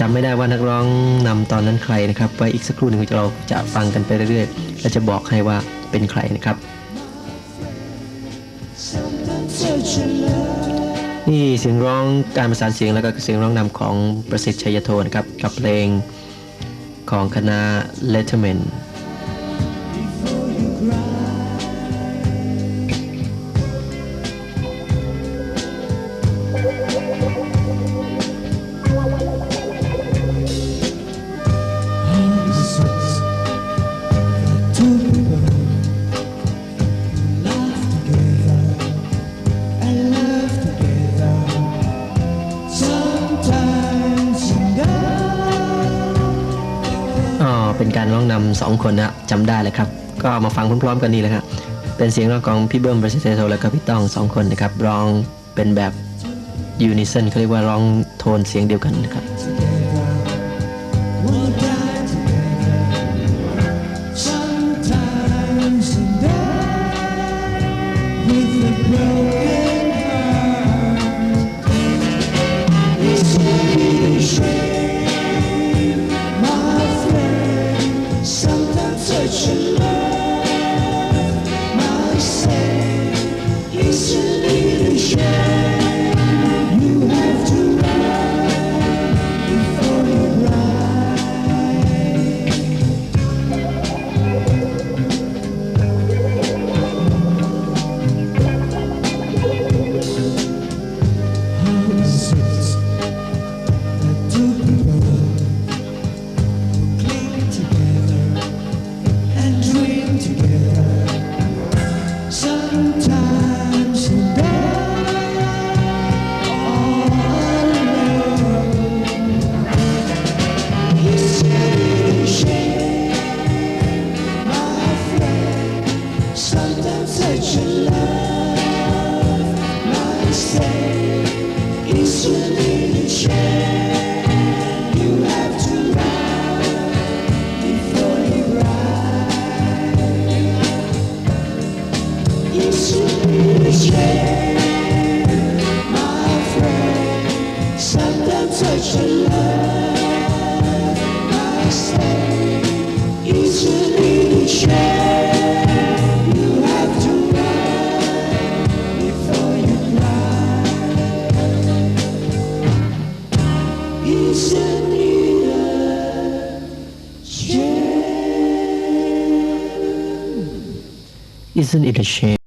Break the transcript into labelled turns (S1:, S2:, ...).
S1: จำไม่ได้ว่านักร้องนำตอนนั้นใครนะครับไว้อีกสักครู่หนึ่งเราจะฟังกันไปเรื่อยๆ และจะบอกให้ว่าเป็นใครนะครับ นี่เสียงร้องการประสานเสียงแล้วก็เสียงร้องนำของประสิทธิ์ชัยโทนะครับกับเพลงของคณะ Letterman เป็นการร้องนำสองคนนะจำได้เลยครับ ก็มาฟังพร้อมๆกันนี่แหละครับเป็นเสียงร้องของพี่เบิ้มประสิทธิ์ชัยโทและก็พี่ต้องสองคนนะครับร้องเป็นแบบยูนิซันเขาเรียกว่าร้องโทนเสียงเดียวกันนะครับ Isn't it a shame